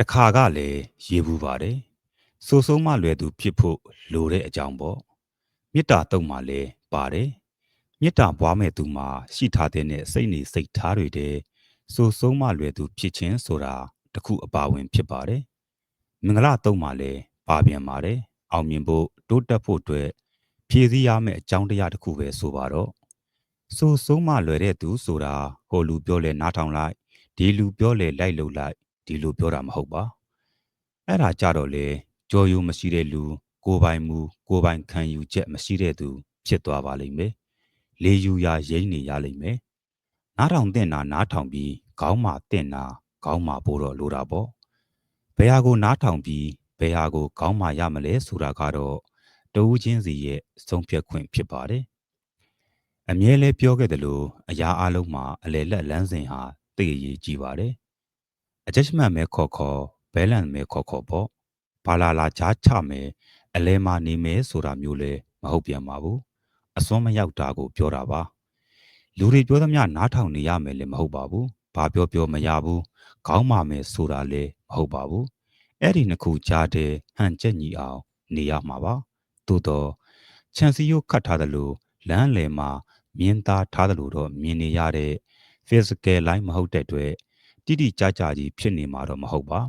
တခါကလည်းရေးဘူးပါတယ်ဆိုဆုံးမလွယ်သူဖြစ်ဖို့လိုတဲ့အကြောင်းပေါ့မေတ္တာတုံမှလည်းပါတယ်မေတ္တာပွားမဲ့သူမှာရှိထားတဲ့စိတ်နေစိတ်ထားတွေတဲ့ဆိုဆုံးမလွယ်သူဖြစ်ခြင်းဆိုတာတခုအပါဝင်ဖြစ်ပါတယ်မင်္ဂလာတုံမှလည်းပါပြန်ပါတယ်အောင်မြင်ဖို့တိုးတက်ဖို့အတွက်ဖြည့်ဆည်းရမယ့်အကြောင်းတရားတစ်ခုပဲဆိုပါတော့ဆိုဆုံးမလွယ်တဲ့သူဆိုတာဟိုလူပြောလဲနားထောင်လိုက်ဒီလူပြောလဲလိုက်လုပ်လိုက် ဒီလိုပြောတာမဟုတ်ပါအဲ့ဒါကြတော့လေကြော်ယူမရှိတဲ့လူကိုပိုင်မူကိုပိုင်ခံယူချက်မရှိတဲ့သူ ဖြစ်သွားပါလိမ့်မယ်လေယူရာရိမ့်နေရလိမ့်မယ်နားထောင်တဲ့နာနားထောင်ပြီးခေါင်းမာတဲ့နာခေါင်းမာပို့တော့လိုတာပေါ့ဘယ်ဟာကိုနားထောင်ပြီးဘယ်ဟာကိုခေါင်းမာရမလဲဆိုတာကတော့တဦးချင်းစီရဲ့ဆုံးဖြတ်ခွင့်ဖြစ်ပါတယ်အမြဲလဲပြောခဲ့တယ်လို့အရာအလုံးမှာအလေလက်လန်းစဉ်ဟာသိရည်ကြည့်ပါတယ် adjustment မဲခေါ်ခေါ် balance မဲခေါ်ခေါ်ပေါ့ဘာလာလာချားချမယ်အလဲမာနေမယ်ဆိုတာမျိုးလဲမဟုတ်ပြန်ပါဘူးအစွန်းမရောက်တာကိုပြောတာပါလူတွေပြောသမျှနားထောင်နေရမယ်လည်းမဟုတ်ပါဘူးဘာပြောပြောမရဘူးခေါင်းမာမယ်ဆိုတာလည်းမဟုတ်ပါဘူးအဲ့ဒီနှစ်ခုကြားတဲ့ဟန်ချက်ညီအောင်နေရမှာပါသို့တော့ခြံစည်းရိုးခတ်ထားတယ်လို့လမ်းလယ်မှာမြင်းသားထားတယ်လို့တော့မြင်နေရတဲ့ physical line မဟုတ်တဲ့အတွက် တိတိကျကျကြီးဖြစ်နေမှာတော့မဟုတ်ပါ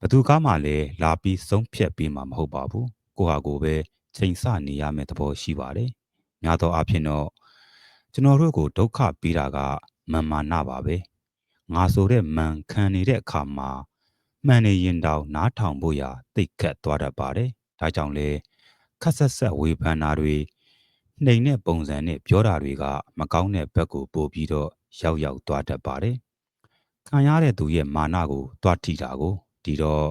ဘသူကမှလည်းလာပြီးဆုံးဖြတ်ပေးမှာမဟုတ်ပါဘူးကိုဟာကိုပဲချိန်ဆနေရမယ့်သဘောရှိပါတယ်များသောအားဖြင့်တော့ကျွန်တော်တို့ကိုဒုက္ခပေးတာကမန်မာနပါပဲငါဆိုတဲ့မန်ခံနေတဲ့အခါမှာမှန်နေရင်တောင်နားထောင်ဖို့ရာတိတ်ခတ်သွားတတ်ပါတယ်ဒါကြောင့်လေခက်ဆက်ဆက်ဝေဖန်တာတွေနှိမ်တဲ့ပုံစံနဲ့ပြောတာတွေက မကောင်းတဲ့ဘက်ကိုပို့ပြီးတော့ရောက်ရောက်သွားတတ်ပါတယ် ခံရတဲ့သူရဲ့မာနကိုတွားထိတာကိုဒီတော့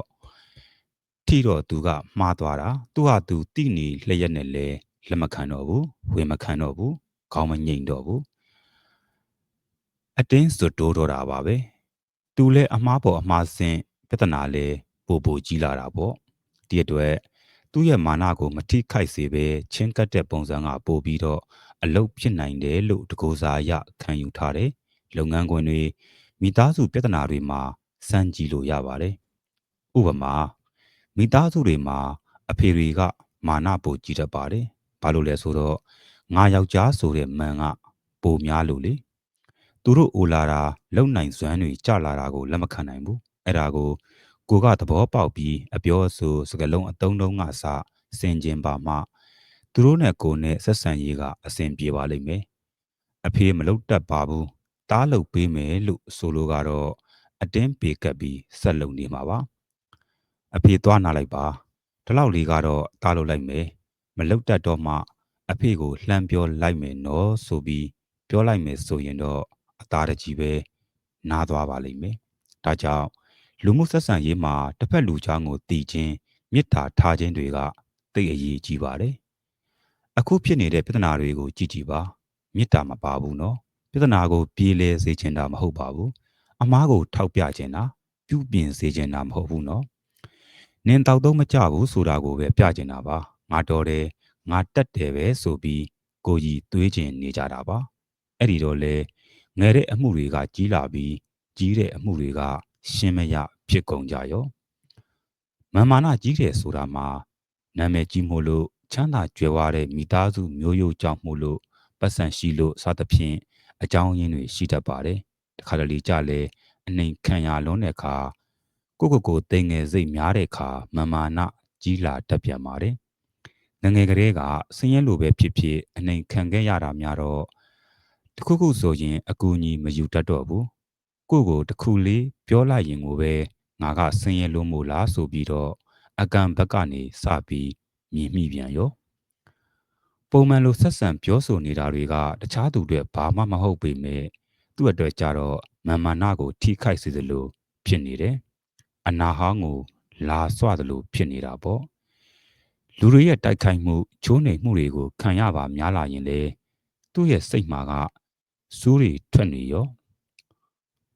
ထိတော့သူကမှားသွားတာသူဟာသူတိနေလျက်နဲ့လဲလက်မခံတော့ဘူးဝေမခံတော့ဘူးခေါင်းမငိမ့်တော့ဘူးအတင်းစွတိုးတော့တာပါပဲသူလဲအမားပေါ်အမားစင်ပြဿနာလဲပိုပိုကြီးလာတာပေါ့ဒီအတွက်သူ့ရဲ့မာနကိုမထိခိုက်စေဘဲချင်းကပ်တဲ့ပုံစံကပို့ပြီးတော့အလုတ်ဖြစ်နိုင်တယ်လို့တကူစားရခံယူထားတယ်လုပ်ငန်းခွင်တွေ မိသားစုပြဿနာတွေမှာစမ်းကြည့်လို့ရပါတယ်ဥပမာမိသားစုတွေမှာအဖေတွေကမာနပိုကြီးတတ်ပါတယ်ဘာလို့လဲဆိုတော့ငါယောက်ျားဆိုတဲ့မန်ကပိုများလို့လေသူတို့အိုလာတာလုံနိုင်စွမ်းတွေကြလာတာကိုလက်မခံနိုင်ဘူးအဲ့ဒါကိုကိုကသဘောပေါက်ပြီးအပြောအဆိုစကလုံးအတုံးတုံးကစစင်ကျင်ပါမှသူတို့နဲ့ကိုနဲ့ဆက်ဆံရေးကအဆင်ပြေပါလိမ့်မယ်အဖေမလုတ်တတ်ပါဘူး တားလုတ်ပေးမယ်လို့ဆိုလိုကတော့အတင်းပေကပ်ပြီးဆက်လုံနေမှာပါအဖေသွားနာလိုက်ပါဒီလောက်လေးကတော့တားလုတ်လိုက်မယ်မလုတ်တတ်တော့မှအဖေကိုလှမ်းပြောလိုက်မယ်နော်ဆိုပြီးပြောလိုက်မယ်ဆိုရင်တော့အသားတကြီးပဲနားသွားပါလိမ့်မယ်ဒါကြောင့်လူမှုဆက်ဆံရေးမှာတစ်ဖက်လူချောင်းကိုတည်ခြင်းမေတ္တာထားခြင်းတွေကသိအရေးကြီးပါတယ်အခုဖြစ်နေတဲ့ပြဿနာတွေကိုကြည့်ကြည့်ပါမေတ္တာမပါဘူးနော် ပြဿနာကိုပြေလည်စေချင်တာမဟုတ်ပါဘူးအမားကိုထောက်ပြချင်တာပြုပြင်စေချင်တာမဟုတ်ဘူးနော်နင်တောက်တော့မကြဘူးဆိုတာကိုပဲပြချင်တာပါငါတော်တယ်ငါတက်တယ်ပဲဆိုပြီးကိုကြီးသွေးကျင်နေကြတာပါအဲ့ဒီတော့လေငယ်တဲ့အမှုတွေကကြီးလာပြီးကြီးတဲ့အမှုတွေကရှင်းမရဖြစ်ကုန်ကြရောမန်မာနကြီးတယ်ဆိုတာမှာနာမည်ကြီးမို့လို့ချမ်းသာကြွယ်ဝတဲ့မိသားစုမျိုးရိုးကြောင့်မို့လို့ပတ်စံရှိလို့စသဖြင့် အကြောင်းရင်းတွေရှိတတ်ပါတယ်တခါတလေကြလဲအနှိမ်ခံရလွန်းတဲ့အခါကိုကိုကိုတိမ်ငယ်စိတ်များတဲ့အခါမမာနကြီးလာတတ်ပြန်ပါတယ်ငငယ်ကလေးကဆင်းရဲလိုပဲဖြစ်ဖြစ်အနှိမ်ခံခဲ့ရတာများတော့တခုခုဆိုရင်အကူအညီမယူတတ်တော့ဘူးကိုကိုတခုလေးပြောလိုက်ရင်ကိုပဲငါကဆင်းရဲလို့မို့လားဆိုပြီးတော့အကံဘက်ကနေစပြီးမြင်မိပြန်ရော ပုံမှန်လိုဆက်ဆံပြောဆိုနေတာတွေကတခြားသူတွေဘာမှမဟုတ်ပေမဲ့သူ့အတွက်ကြတော့မာမာနကို ထိခိုက်စေသလိုဖြစ်နေတယ်အနာဟောင်းကို လာဆွသလိုဖြစ်နေတာပေါ့လူတွေရဲ့တိုက်ခိုက်မှုချိုးနှိမ်မှုတွေကိုခံရပါများလာရင်လေသူ့ရဲ့စိတ်မှာကစိုးတွေထွက်နေရော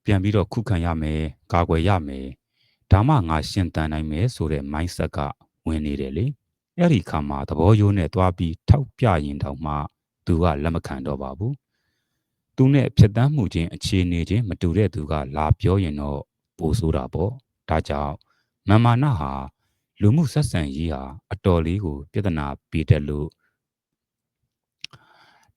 ပြန်ပြီးတော့ခုခံရမယ်ကာကွယ်ရမယ်ဒါမှငါရှင်တန်နိုင်မယ်ဆိုတဲ့ mindset ကဝင်နေတယ်လေ အဲ့ဒီခါမှာသဘောရိုးနဲ့သွားပြီးထောက်ပြရင်တောင်မှသူကလက်မခံတော့ပါဘူးသူနဲ့ဖြစ်တမ်းမှုချင်းအခြေအနေချင်းမတူတဲ့သူကလာပြောရင်တော့ပိုဆိုးတာပေါ့ဒါကြောင့်မန်မာနဟာလူမှုဆက်ဆံရေးဟာအတော်လေးကို ပြဿနာပေးတတ်လို့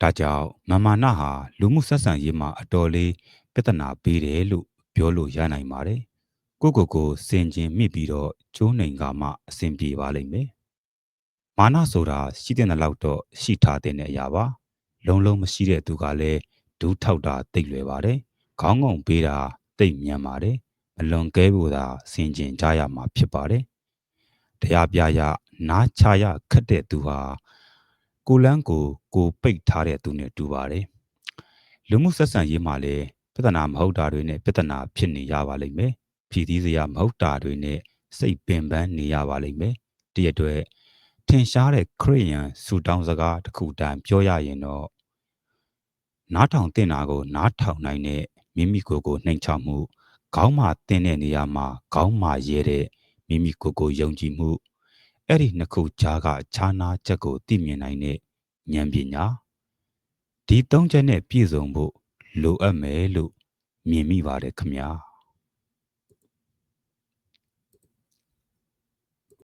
ဒါကြောင့်မန်မာနဟာလူမှုဆက်ဆံရေးမှာအတော်လေးပြဿနာပေးတယ်လို့ပြောလို့ရနိုင်ပါတယ်ကိုကိုကိုစင်ကျင်မိပြီးတော့ကျိုးနှိမ်ကမှအဆင်ပြေပါလိမ့်မယ် မာနဆိုတာရှိတဲ့လောက်တော့ရှိထားတဲ့အရာပါလုံးလုံးမရှိတဲ့သူကလည်းဒူးထောက်တာတိတ်လွယ်ပါတယ်ခေါင်းငုံပေးတာတိတ်မြန်ပါတယ်မလွန်ကဲဖို့သာစင်ကျင်ကြရမှာဖြစ်ပါတယ်တရားပြရနားချရခတ်တဲ့သူဟာကိုလန်းကိုကိုပိတ်ထားတဲ့သူနဲ့တူပါတယ်လူမှုဆက်ဆံရေးမှာလည်းပြဿနာမဟုတ်တာတွေနဲ့ပြဿနာဖြစ်နေရပါလိမ့်မယ်ဖြည်သီးစရာမဟုတ်တာတွေနဲ့စိတ်ပင်ပန်းနေရပါလိမ့်မယ်တည့်အတွက် ထင်ရှားတဲ့ခရိယန်ဆူတောင်းစကားတစ်ခုတန်ပြောရရင်တော့နားထောင်တင်တာကို နားထောင်နိုင်တဲ့မိမိကိုယ်ကိုနှိမ်ချမှုခေါင်းမာတင်တဲ့နေရာမှာခေါင်းမာရဲတဲ့မိမိကိုယ်ကိုယုံကြည်မှုအဲ့ဒီနှစ်ခုကြားကခြားနာချက်ကိုသိမြင်နိုင်တဲ့ဉာဏ်ပညာဒီသုံးချက်နဲ့ပြည့်စုံဖို့လိုအပ်မယ်လို့မြင်မိပါတယ်ခမညာ